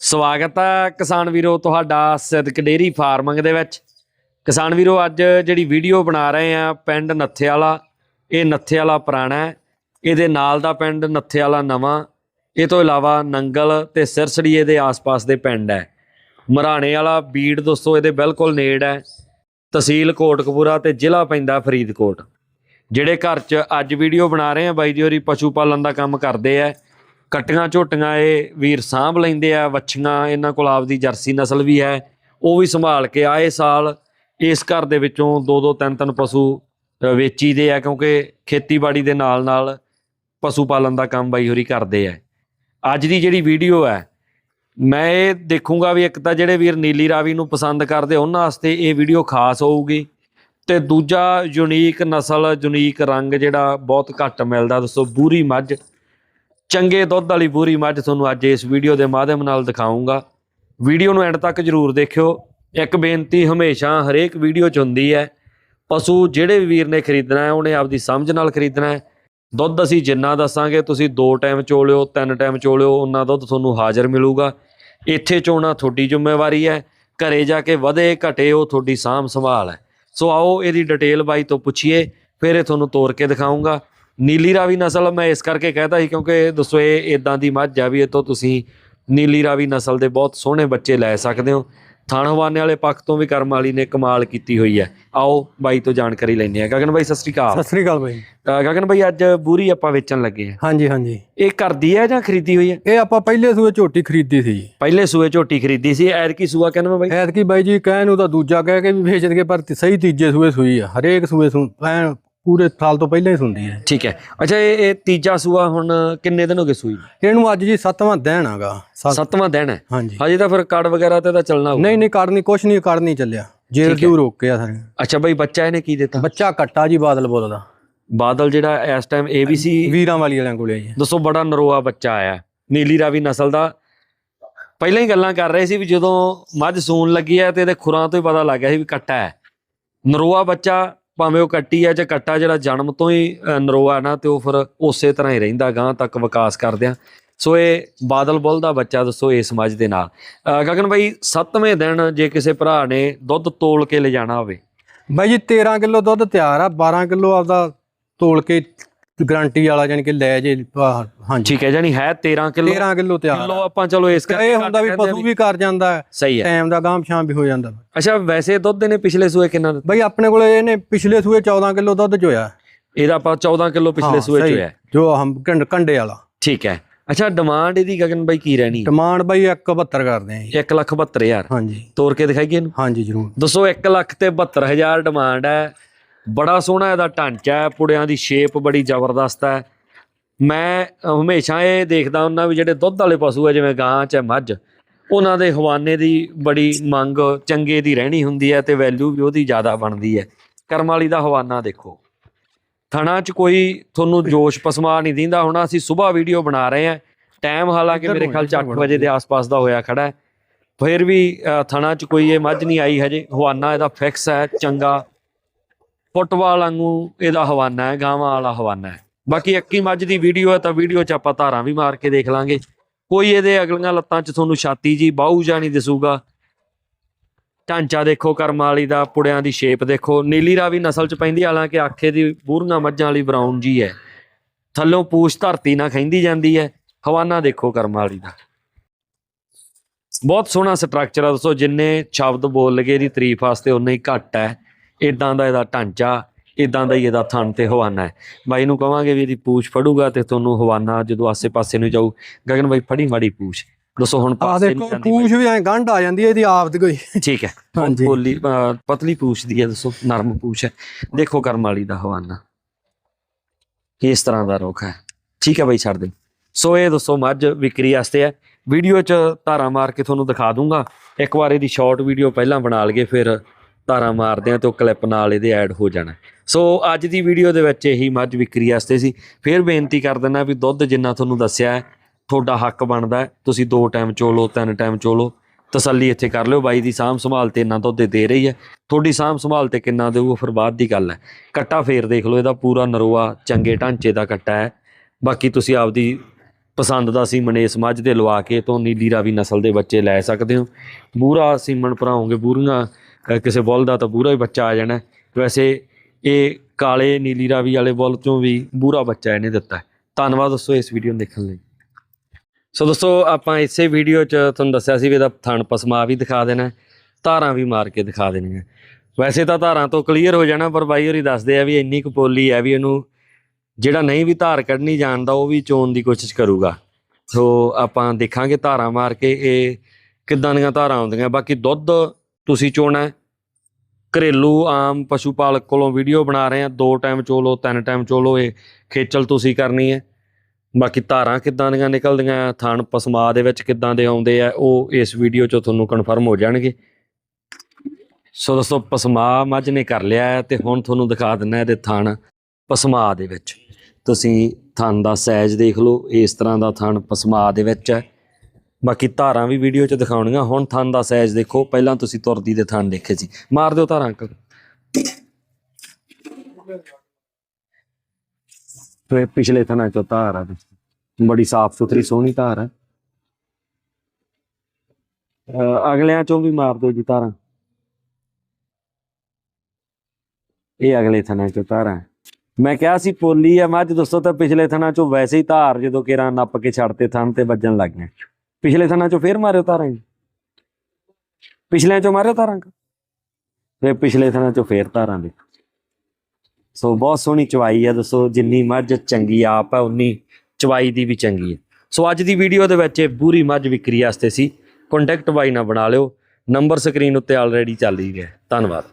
ਸਵਾਗਤ ਹੈ ਕਿਸਾਨ ਵੀਰੋ ਤੁਹਾਡਾ ਸਿੱਧਕ ਡੇਰੀ ਫਾਰਮਿੰਗ ਦੇ ਵਿੱਚ। ਕਿਸਾਨ ਵੀਰੋ, ਅੱਜ ਜਿਹੜੀ ਵੀਡੀਓ ਬਣਾ ਰਹੇ ਆ, ਪਿੰਡ ਨੱਥੇ ਵਾਲਾ ਇਹ ਨੱਥੇ ਵਾਲਾ ਪੁਰਾਣਾ ਇਹਦੇ ਨਾਲ ਦਾ ਪਿੰਡ ਨੱਥੇ ਵਾਲਾ ਨਵਾਂ, ਇਹ ਤੋਂ ਇਲਾਵਾ ਨੰਗਲ ਤੇ ਸਿਰਸੜੀਏ ਦੇ ਆਸ-ਪਾਸ ਦੇ ਪਿੰਡ ਹੈ। ਮਰਾਣੇ ਵਾਲਾ ਬੀੜ ਦੋਸਤੋ, ਇਹਦੇ ਬਿਲਕੁਲ ਨੇੜ ਹੈ। ਤਹਿਸੀਲ ਕੋਟਕਪੂਰਾ ਤੇ ਜ਼ਿਲ੍ਹਾ ਪੈਂਦਾ ਫਰੀਦਕੋਟ। ਜਿਹੜੇ ਘਰ 'ਚ ਅੱਜ ਵੀਡੀਓ ਬਣਾ ਰਹੇ ਆ, ਬਾਈ ਜੀ ਹੋਰੀ ਪਸ਼ੂ ਪਾਲਣ ਦਾ ਕੰਮ ਕਰਦੇ ਆ। ਕਟੀਆਂ ਝੋਟੀਆਂ ਇਹ ਵੀਰ ਸਾਂਭ ਲੈਂਦੇ ਆ ਵੱਛੀਆਂ ਇਹਨਾਂ ਕੋਲ ਆਪਦੀ ਜਰਸੀ ਨਸਲ ਵੀ ਹੈ ਉਹ ਵੀ ਸੰਭਾਲ ਕੇ ਆਏ ਸਾਲ ਇਸ ਘਰ ਦੇ ਵਿੱਚੋਂ ਦੋ ਦੋ ਤਿੰਨ ਤਿੰਨ ਪਸ਼ੂ ਅ, ਵੇਚੀਦੇ ਆ ਕਿਉਂਕਿ ਖੇਤੀਬਾੜੀ ਦੇ ਨਾਲ ਨਾਲ ਪਸ਼ੂ ਪਾਲਣ ਦਾ ਕੰਮ ਬਾਈ ਹੋਰੀ ਕਰਦੇ ਆ। ਅੱਜ ਦੀ ਜਿਹੜੀ ਵੀਡੀਓ ਹੈ ਮੈਂ ਇਹ ਦੇਖੂੰਗਾ ਵੀ ਇੱਕ ਤਾਂ ਜਿਹੜੇ ਵੀਰ ਨੀਲੀ ਰਾਵੀ ਨੂੰ ਪਸੰਦ ਕਰਦੇ ਉਹਨਾਂ ਵਾਸਤੇ ਇਹ ਵੀਡੀਓ ਖਾਸ ਹੋਊਗੀ ਤੇ ਦੂਜਾ ਯੂਨੀਕ ਨਸਲ ਯੂਨੀਕ ਰੰਗ ਜਿਹੜਾ ਬਹੁਤ ਘੱਟ ਮਿਲਦਾ ਦੋਸਤੋ ਬੂਰੀ ਮੱਝ ਚੰਗੇ ਦੁੱਧ ਵਾਲੀ ਬੂਰੀ ਮੱਝ ਤੁਹਾਨੂੰ ਅੱਜ ਇਸ ਵੀਡੀਓ ਦੇ ਮਾਧਿਅਮ ਨਾਲ ਦਿਖਾਉਂਗਾ ਵੀਡੀਓ ਨੂੰ ਐਂਡ ਤੱਕ ਜਰੂਰ ਦੇਖਿਓ। ਇੱਕ ਬੇਨਤੀ, ਹਮੇਸ਼ਾ ਹਰੇਕ ਵੀਡੀਓ 'ਚ ਹੁੰਦੀ ਹੈ, ਪਸ਼ੂ ਜਿਹੜੇ ਵੀ ਵੀਰ ਨੇ ਖਰੀਦਣਾ ਹੈ, ਉਹਨੇ ਆਪਦੀ ਸਮਝ ਨਾਲ ਖਰੀਦਣਾ ਹੈ। ਦੁੱਧ ਅਸੀਂ ਜਿੰਨਾ ਦੱਸਾਂਗੇ, ਤੁਸੀਂ ਦੋ ਟਾਈਮ ਚੋਲਿਓ, ਤਿੰਨ ਟਾਈਮ ਚੋਲਿਓ, ਉਹਨਾਂ ਦੁੱਧ ਤੁਹਾਨੂੰ ਹਾਜ਼ਰ ਮਿਲੂਗਾ। ਇੱਥੇ ਚੋਣਾ ਤੁਹਾਡੀ ਜ਼ਿੰਮੇਵਾਰੀ ਹੈ, ਘਰੇ ਜਾ ਕੇ ਵਧੇ ਘਟੇ ਉਹ ਤੁਹਾਡੀ ਸਾਂਭ ਸੰਭਾਲ ਹੈ। ਸੋ ਆਓ ਇਹਦੀ ਡਿਟੇਲ ਬਾਈ ਤੋਂ ਪੁੱਛੀਏ, ਫਿਰ ਇਹ ਤੁਹਾਨੂੰ ਤੋੜ ਕੇ ਦਿਖਾਉਂਗਾ ਨੀਲੀ ਰਾਵੀ ਨਸਲ ਮੈਂ ਇਸ ਕਰਕੇ ਕਹਿਤਾ ਸੀ ਕਿਉਂਕਿ ਦੱਸੋ ਇਹ ਇਦਾਂ ਦੀ ਮੱਝ ਆ ਵੀ ਇਹ ਤੋਂ ਤੁਸੀਂ ਨੀਲੀ ਰਾਵੀ ਨਸਲ ਦੇ ਬਹੁਤ ਸੋਹਣੇ ਬੱਚੇ ਲੈ ਸਕਦੇ ਹੋ। ਥਣ ਹਵਾਨੇ ਵਾਲੇ ਪੱਖ ਤੋਂ ਵੀ ਕਰਮ ਵਾਲੀ ਨੇ ਕਮਾਲ ਕੀਤੀ ਹੋਈ ਹੈ। ਆਓ ਬਾਈ ਤੋਂ ਜਾਣਕਾਰੀ ਲੈਂਦੇ ਆ ਗਗਨ ਬਾਈ ਸਤਿ ਸ਼੍ਰੀ ਅਕਾਲ। ਸਤਿ ਸ੍ਰੀ ਅਕਾਲ ਬਾਈ। ਗਗਨ ਬਾਈ ਅੱਜ ਬੂਰੀ ਆਪਾਂ ਵੇਚਣ ਲੱਗੇ ਆ ਹਾਂਜੀ ਹਾਂਜੀ। ਇਹ ਕਰਦੀ ਹੈ ਜਾਂ ਖਰੀਦੀ ਹੋਈ ਹੈ? ਇਹ ਆਪਾਂ ਪਹਿਲੇ ਸੂਏ ਝੋਟੀ ਖਰੀਦੀ ਸੀ ਪਹਿਲੇ ਸੂਏ ਝੋਟੀ ਖਰੀਦੀ ਸੀ। ਐਰਕੀ ਸੂਆ ਕਹਿੰਦਾ ਬਾਈ? ਐਤਕੀ ਬਾਈ ਜੀ ਕਹਿਣ ਨੂੰ ਤਾਂ ਦੂਜਾ ਕਹਿ ਕੇ ਵੀ ਵੇਚ ਦਗੇ ਪਰ ਸਹੀ ਤੀਜੇ ਸੂਏ ਸੂਈ ਆ। ਹਰੇਕ ਸੂਏ ਸੁਣ ਐਨ ਪੂਰੇ ਸਾਲ ਤੋਂ ਪਹਿਲਾਂ ਹੀ ਸੁਣਦੀ ਹੈ। ਠੀਕ ਹੈ। ਅੱਛਾ ਇਹ ਇਹ ਤੀਜਾ ਸੂਆ ਹੁਣ ਕਿੰਨੇ ਦਿਨ ਹੋ ਗਏ ਸੂਈ ਨੂੰ? ਇਹਨੂੰ ਅੱਜ ਜੀ ਸੱਤਵਾਂ ਦਿਨ ਆਗਾ ਸੱਤਵਾਂ ਦਿਨ ਹੈ। ਹਾਂਜੀ। ਹਜੇ ਤਾਂ ਫਿਰ ਕਾਰਡ ਵਗੈਰਾ ਤੇ ਤਾਂ ਚੱਲਣਾ ਹੋਊ ਨਹੀਂ ਨਹੀਂ ਕਰਨੀ ਕੁਛ ਨਹੀਂ ਕਰਨੀ ਚੱਲਿਆ। ਜੇਰ ਜੂ ਰੋਕ ਕੇ ਆ ਸਾਰੇ। ਅੱਛਾ ਬਾਈ ਬੱਚਾ ਇਹਨੇ ਕੀ ਦਿੱਤਾ? ਬੱਚਾ ਕੱਟਾ ਜੀ ਬਾਦਲ ਬੋਲਦਾ ਬਾਦਲ ਜਿਹੜਾ ਇਸ ਟਾਈਮ ABC ਵੀਰਾਂ ਵਾਲੀ ਵਾਲਿਆਂ ਕੋਲੇ ਜੀ। ਦੱਸੋ ਬੜਾ ਨਰੋਆ ਬੱਚਾ ਆਇਆ। ਨੀਲੀ ਰਾਵੀ ਨਸਲ ਦਾ। ਪਹਿਲਾਂ ਹੀ ਗੱਲਾਂ ਕਰ ਰਹੇ ਸੀ ਵੀ ਜਦੋਂ ਮੱਝ ਸੂਣ ਲੱਗੀ ਹੈ ਤੇ ਇਹਦੇ ਖੁਰਾਂ ਤੋਂ ਹੀ ਪਤਾ ਲੱਗ ਗਿਆ ਸੀ ਵੀ ਕੱਟਾ ਹੈ। ਨਰੋਆ ਬੱਚਾ ਭਾਵੇਂ ਉਹ ਕੱਟੀ ਆ ਜਾਂ ਕੱਟਾ, ਜਿਹੜਾ ਜਨਮ ਤੋਂ ਹੀ ਨਰੋਆ ਨਾ, ਤੇ ਉਹ ਫਿਰ ਉਸੇ ਤਰ੍ਹਾਂ ਹੀ ਰਹਿੰਦਾ ਗਾਂ ਤੱਕ ਵਿਕਾਸ ਕਰਦਿਆਂ ਸੋ ਇਹ ਬਾਦਲ ਬੁੱਲ ਦਾ ਬੱਚਾ ਦੱਸੋ ਇਸ ਮੱਝ ਦੇ ਨਾਲ। ਗਗਨ ਬਾਈ 7ਵੇਂ ਦਿਨ ਜੇ ਕਿਸੇ ਭਰਾ ਨੇ ਦੁੱਧ ਤੋਲ ਕੇ ਲਿਜਾਣਾ ਹੋਵੇ। ਬਾਈ ਜੀ 13 ਕਿਲੋ ਦੁੱਧ ਤਿਆਰ ਆ 12 ਕਿਲੋ ਆਪਦਾ ਤੋਲ ਕੇ ਗਾਰੰਟੀ ਵਾਲਾ ਜਾਨੀ ਕਿ ਲੈ ਜੇ ਹਾਂਜੀ। ਠੀਕ ਹੈ ਜਾਨੀ ਹੈ 13 ਕਿਲੋ? 13 ਕਿਲੋ ਤਿਆਰ ਕਿਲੋ। ਆਪਾਂ ਚਲੋ ਇਸ ਇਹ ਹੁੰਦਾ ਵੀ ਕਹਿੰਦੇ ਆ ਪਸ਼ੂ ਵੀ ਕਰ ਜਾਂਦਾ ਹੈ। ਸਹੀ ਹੈ। ਟਾਈਮ ਦਾ ਗਾਂਮ ਸ਼ਾਮ ਵੀ ਹੋ ਜਾਂਦਾ। ਅੱਛਾ ਵੈਸੇ ਦੁੱਧ ਨੇ ਪਿਛਲੇ ਸੂਏ ਕਿੰਨਾ ਦਿੱਤਾ? ਬਈ ਆਪਣੇ ਕੋਲੇ ਇਹਨੇ ਪਿਛਲੇ ਸੂਏ 14 ਕਿਲੋ ਦੁੱਧ ਚੋਇਆ। ਇਹਦਾ ਆਪਾਂ 14 ਕਿਲੋ ਪਿਛਲੇ ਹਾਂ, ਸੂਏ ਚ ਸਹੀ। ਹੋਇਆ ਜੋ ਹਮ ਕੰਡ ਕੰਡੇ ਵਾਲਾ। ਠੀਕ ਹੈ। ਅੱਛਾ ਡਿਮਾਂਡ ਇਹਦੀ ਗਗਨ ਬਾਈ ਕੀ ਰਹਿਣੀ? ਡਿਮਾਂਡ ਬਈ 172 ਕਰਦੇ ਆ ਜੀ। 1 ਲੱਖ 72000 ਹਾਂਜੀ। ਤੋਰ ਕੇ ਦਿਖਾਈਏ ਇਹਨੂੰ? ਹਾਂਜੀ ਜ਼ਰੂਰ। ਦੱਸੋ 1 ਲੱਖ ਤੇ 72000 ਡਿਮਾਂਡ ਹੈ। ਬੜਾ ਸੋਹਣਾ ਇਹਦਾ ਢਾਂਚਾ ਹੈ ਪੁੜਿਆਂ ਦੀ ਸ਼ੇਪ ਬੜੀ ਜ਼ਬਰਦਸਤ ਹੈ। ਮੈਂ ਹਮੇਸ਼ਾ ਇਹ ਦੇਖਦਾ ਹੁੰਦਾ ਵੀ ਜਿਹੜੇ ਦੁੱਧ ਵਾਲੇ ਪਸ਼ੂ ਹੈ ਜਿਵੇਂ ਗਾਂ ਚ ਮੱਝ ਉਹਨਾਂ ਦੇ ਹਵਾਨੇ ਦੀ ਬੜੀ ਮੰਗ ਚੰਗੇ ਦੀ ਰਹਿਣੀ ਹੁੰਦੀ ਹੈ ਤੇ ਵੈਲਿਊ ਵੀ ਉਹਦੀ ਜ਼ਿਆਦਾ ਬਣਦੀ ਹੈ। ਕਰਮ ਵਾਲੀ ਦਾ ਹਵਾਨਾ ਦੇਖੋ। ਥਣਾ ਚ ਕੋਈ ਤੁਹਾਨੂੰ ਜੋਸ਼ ਪਸਮਾ ਨਹੀਂ ਦਿੰਦਾ ਹੁਣ ਅਸੀਂ ਸਵੇਰ ਵੀਡੀਓ ਬਣਾ ਰਹੇ ਹਾਂ। ਟਾਈਮ ਹਾਲਾਂਕਿ ਮੇਰੇ ਖਿਆਲ ਚ ਇੱਧਰ 8 ਵੜੋ। ਵਜੇ ਦੇ ਆਸ-ਪਾਸ ਦਾ ਹੋਇਆ ਖੜਾ ਹੈ। ਫਿਰ ਵੀ ਥਣਾ ਚ ਕੋਈ ਇਹ ਮੱਝ ਨਹੀਂ ਆਈ ਹਜੇ। ਹਵਾਨਾ ਇਹਦਾ ਫਿਕਸ ਹੈ ਚੰਗਾ। ਫੁੱਟਬਾਲ ਵਾਂਗੂ ਇਹਦਾ ਹਵਾਨਾ ਹੈ, ਗਾਵਾਂ ਵਾਲਾ ਹਵਾਨਾ ਹੈ। ਬਾਕੀ ਇੱਕੀ ਮੱਝ ਦੀ ਵੀਡੀਓ ਹੈ ਤਾਂ ਵੀਡੀਓ ਚ ਆਪਾਂ ਧਾਰਾਂ ਵੀ ਮਾਰ ਕੇ ਦੇਖ ਲਾਂਗੇ। ਕੋਈ ਇਹਦੇ ਅਗਲੀਆਂ ਲੱਤਾਂ ਚ ਤੁਹਾਨੂੰ ਛਾਤੀ ਜੀ ਬਾਹੂ ਜਾਂ ਨਹੀਂ ਦਿਸੂਗਾ। ਢਾਂਚਾ ਦੇਖੋ ਕਰਮਾਲੀ ਦਾ, ਪੁੜਿਆਂ ਦੀ ਸ਼ੇਪ ਦੇਖੋ। ਨੀਲੀ ਰਾਵੀ ਨਸਲ ਚ ਪੈਂਦੀ, ਹਾਲਾਂਕਿ ਆਖੇ ਦੀ ਬੂਰੀਆਂ ਮੱਝਾਂ ਵਾਲੀ ਬਰਾਊਨ ਜੀ ਹੈ। ਥੱਲੋਂ ਪੂਛ ਧਰਤੀ ਨਾਲ ਖੈਂਦੀ ਜਾਂਦੀ ਹੈ। ਹਵਾਨਾ ਦੇਖੋ ਕਰਮਾਲੀ ਦਾ। ਬਹੁਤ ਸੋਹਣਾ ਸਟਰਕਚਰ ਆ ਦੋਸਤੋ, ਜਿੰਨੇ ਸ਼ਬਦ ਬੋਲ ਲਗੇ ਇਹਦੀ ਤਾਰੀਫ ਵਾਸਤੇ ਉਨੇ ਹੀ ਘੱਟ ਹੈ। ਇਦਾਂ ਦਾ ਇਹਦਾ ਢਾਂਚਾ ਇਦਾਂ ਦਾ ਹੀ ਇਹਦਾ ਥਣ ਤੇ ਹਵਾਨਾ ਹੈ। ਬਾਈ ਨੂੰ ਕਵਾਂਗੇ ਵੀ ਇਹਦੀ ਪੂਛ ਫੜੂਗਾ ਤੇ ਤੁਹਾਨੂੰ ਹਵਾਨਾ ਜਦੋਂ ਆਸੇ-ਪਾਸੇ ਨੂੰ ਜਾਊ। ਗਗਨ ਬਾਈ ਫੜੀ ਮਾੜੀ ਪੂਛ। ਦੱਸੋ ਹੁਣ ਆ ਪਾਸੇ ਦੇਖੋ ਨਹੀਂ ਜਾਂਦੀ ਪੂਛ ਵੀ ਐ ਗੰਢ ਆ ਜਾਂਦੀ ਹੈ ਇਹਦੀ ਆਪ ਦੀ ਕੋਈ। ਠੀਕ ਹੈ। ਹਾਂਜੀ। ਬੋਲੀ ਅਹ, ਪਤਲੀ ਪੂਛ ਦੀ ਹੈ ਦੱਸੋ ਨਰਮ ਪੂਛ ਹੈ। ਦੇਖੋ ਕਰਮ ਵਾਲੀ ਦਾ ਹਵਾਨਾ। ਇਸ ਤਰ੍ਹਾਂ ਦਾ ਰੁੱਖ ਹੈ। ਠੀਕ ਹੈ ਬਾਈ ਛੱਡ ਦੇ ਸੋ ਇਹ ਦੱਸੋ ਮੱਝ ਵਿਕਰੀ ਵਾਸਤੇ ਹੈ। ਵੀਡੀਓ 'ਚ ਧਾਰਾਂ ਮਾਰ ਕੇ ਤੁਹਾਨੂੰ ਦਿਖਾ ਦੂੰਗਾ। ਇੱਕ ਵਾਰ ਇਹਦੀ ਸ਼ਾਰਟ ਵੀਡੀਓ ਪਹਿਲਾਂ ਬਣਾ ਲਈਏ ਫਿਰ ਧਾਰਾਂ ਮਾਰਦੇ ਆ ਤੇ ਉਹ ਕਲਿੱਪ ਨਾਲ ਇਹਦੇ ਐਡ ਹੋ ਜਾਣਾ। ਸੋ ਅੱਜ ਦੀ ਵੀਡੀਓ ਦੇ ਵਿੱਚ ਇਹੀ ਮੱਝ ਵਿਕਰੀ ਵਾਸਤੇ ਸੀ। ਫਿਰ ਬੇਨਤੀ ਕਰ ਦਿੰਦਾ ਵੀ ਦੁੱਧ ਜਿੰਨਾ ਤੁਹਾਨੂੰ ਦੱਸਿਆ ਹੈ, ਤੁਹਾਡਾ ਹੱਕ ਬਣਦਾ ਤੁਸੀਂ ਦੋ ਟਾਈਮ ਚੋਲੋ ਤਿੰਨ ਟਾਈਮ ਚੋਲੋ ਤਸੱਲੀ ਇੱਥੇ ਕਰ ਲਿਓ। ਬਾਈ ਦੀ ਸਾਂਭ ਸੰਭਾਲ ਤੇ ਇੰਨਾ ਦੁੱਧ ਦੇ ਰਹੀ ਹੈ। ਤੁਹਾਡੀ ਸਾਂਭ ਸੰਭਾਲ ਤੇ ਕਿੰਨਾ ਦੇਊ ਉਹ ਫਿਰ ਬਾਅਦ ਦੀ ਗੱਲ ਹੈ। ਕੱਟਾ ਫੇਰ ਦੇਖ ਲਓ, ਇਹਦਾ ਪੂਰਾ ਨਰੋਆ ਚੰਗੇ ਢਾਂਚੇ ਦਾ ਕੱਟਾ ਹੈ। ਬਾਕੀ ਤੁਸੀਂ ਆਪਦੀ ਪਸੰਦ ਦਾ ਸੀਮਨ ਇਸ ਮੱਝ ਦੇ ਲਵਾ ਕੇ ਤੋਂ ਨੀਲੀ ਰਾਵੀ ਨਸਲ ਦੇ ਬੱਚੇ ਲੈ ਸਕਦੇ ਹੋ। ਬੂਰਾ ਸੀਮਨ ਭਰਾਓਗੇ ਬੂਰੀਆਂ ਕਿਸੇ ਬੁੱਲ ਦਾ ਤਾਂ ਬੂਰਾ ਹੀ ਬੱਚਾ ਆ ਜਾਣਾ। ਵੈਸੇ ਇਹ ਕਾਲੇ ਨੀਲੀ ਰਾਵੀ ਵਾਲੇ ਬੁੱਲ ਚੋਂ ਵੀ ਬੂਰਾ ਬੱਚਾ ਇਹਨੇ ਦਿੱਤਾ ਧੰਨਵਾਦ ਦੋਸਤੋ ਇਸ ਵੀਡੀਓ ਨੂੰ ਦੇਖਣ ਲਈ। ਸੋ ਦੋਸਤੋ, ਆਪਾਂ ਇਸੇ ਵੀਡੀਓ 'ਚ ਤੁਹਾਨੂੰ ਦੱਸਿਆ ਸੀ ਵੀ ਇਹਦਾ ਥਣ ਪਸਮਾ ਵੀ ਦਿਖਾ ਦੇਣਾ ਧਾਰਾਂ ਵੀ ਮਾਰ ਕੇ ਦਿਖਾ ਦੇਣੀਆਂ। ਵੈਸੇ ਤਾਂ ਧਾਰਾਂ ਤੋਂ ਕਲੀਅਰ ਹੋ ਜਾਣਾ, ਪਰ ਬਾਈ ਹੋਰੀ ਦੱਸਦੇ ਆ ਵੀ ਇੰਨੀ ਕੁ ਪੋਲੀ ਹੈ ਵੀ ਇਹਨੂੰ ਜਿਹੜਾ ਨਹੀਂ ਵੀ ਧਾਰ ਕੱਢਣੀ ਜਾਣਦਾ, ਉਹ ਵੀ ਚੋਣ ਦੀ ਕੋਸ਼ਿਸ਼ ਕਰੂਗਾ। ਸੋ ਆਪਾਂ ਦੇਖਾਂਗੇ ਧਾਰਾਂ ਮਾਰ ਕੇ ਇਹ ਕਿੱਦਾਂ ਦੀਆਂ ਧਾਰਾਂ ਆਉਂਦੀਆਂ। ਬਾਕੀ ਦੁੱਧ ਤੁਸੀਂ ਚੋਣਾ ਹੈ। ਘਰੇਲੂ ਆਮ ਪਸ਼ੂ ਪਾਲਕ ਕੋਲੋਂ ਵੀਡੀਓ ਬਣਾ ਰਹੇ ਆ ਦੋ ਟਾਈਮ ਚੋਲੋ, ਤਿੰਨ ਟਾਈਮ ਚੋਲੋ, ਇਹ ਖੇਚਲ ਤੁਸੀਂ ਕਰਨੀ ਹੈ। ਬਾਕੀ ਧਾਰਾਂ ਕਿੱਦਾਂ ਦੀਆਂ ਨਿਕਲਦੀਆਂ, ਥਣ ਪਸਮਾ ਦੇ ਵਿੱਚ ਕਿੱਦਾਂ ਦੇ ਆਉਂਦੇ ਆ, ਉਹ ਇਸ ਵੀਡੀਓ 'ਚ ਤੁਹਾਨੂੰ ਕਨਫਰਮ ਹੋ ਜਾਣਗੇ। ਸੋ ਦੋਸਤੋ, ਪਸਮਾ ਮੱਝ ਨੇ ਕਰ ਲਿਆ ਹੈ ਤੇ ਹੁਣ ਤੁਹਾਨੂੰ ਦਿਖਾ ਦਿੰਨਾ ਇਹਦੇ ਥਣ ਪਸਮਾ ਦੇ ਵਿੱਚ। ਤੁਸੀਂ ਥਣ ਦਾ ਸਾਈਜ਼ ਦੇਖ ਲਓ, ਇਸ ਤਰ੍ਹਾਂ ਦਾ ਥਣ ਪਸਮਾ ਦੇ ਵਿੱਚ ਹੈ। ਬਾਕੀ ਧਾਰਾਂ ਵੀ ਵੀਡੀਓ 'ਚ ਦਿਖਾਉਣੀਆਂ। ਹੁਣ ਥਣ ਦਾ ਸਾਈਜ਼ ਦੇਖੋ, ਪਹਿਲਾਂ ਤੁਸੀਂ ਤੁਰਦੀ ਦੇ ਥਣ ਦੇਖੇ ਸੀ। ਮਾਰ ਦਿਓ ਧਾਰਾਂ ਅੰਕਲ। ਤੇ ਪਿਛਲੇ ਥਣਾ ਚੋਂ ਧਾਰ ਆ ਬੜੀ ਸਾਫ਼ ਸੁਥਰੀ ਸੋਹਣੀ ਧਾਰ ਹੈ ਅਗਲਿਆਂ ਚੋਂ ਵੀ ਮਾਰ ਦਿਓ ਜੀ ਧਾਰਾਂ। ਇਹ ਅਗਲੇ ਥਣਾ ਚੋਂ ਧਾਰਾਂ ਮੈਂ ਕਿਹਾ ਸੀ ਪੋਲੀ ਆ ਮੱਝ ਦੋਸਤੋ ਤਾਂ ਪਿਛਲੇ ਥਣਾ ਚੋਂ ਵੈਸੇ ਹੀ ਧਾਰ ਜਦੋਂ ਕੇਰਾਂ ਨੱਪ ਕੇ ਛੱਡਤੇ, ਥਣ ਤੇ ਵੱਜਣ ਲੱਗ ਗਏ। ਪਿਛਲੇ ਥਣਾ ਚੋਂ ਫੇਰ ਮਾਰਿਓ ਧਾਰਾਂ ਜੀ। ਪਿਛਲਿਆਂ ਚੋਂ ਮਾਰਿਓ ਧਾਰਾਂ ਫੇਰ ਪਿਛਲੇ ਥਣਾ ਚੋਂ ਫੇਰ ਧਾਰਾਂ ਦੇ। ਸੋ ਬਹੁਤ ਸੋਹਣੀ ਚਵਾਈ ਹੈ ਦੱਸੋ ਜਿੰਨੀ ਮੱਝ ਚੰਗੀ ਆਪ ਹੈ ਉਨੀ ਚਵਾਈ ਦੀ ਵੀ ਚੰਗੀ ਹੈ ਸੋ ਅੱਜ ਦੀ ਵੀਡੀਓ ਦੇ ਵਿੱਚ ਇਹ ਪੂਰੀ ਮੱਝ ਵਿਕਰੀ ਵਾਸਤੇ ਸੀ। ਕੰਟੈਕਟ ਬਾਈ ਨਾਲ ਬਣਾ ਲਿਓ। ਨੰਬਰ ਸਕਰੀਨ ਉੱਤੇ ਆਲਰੇਡੀ ਚੱਲ ਹੀ। ਰਿਹਾ ਧੰਨਵਾਦ।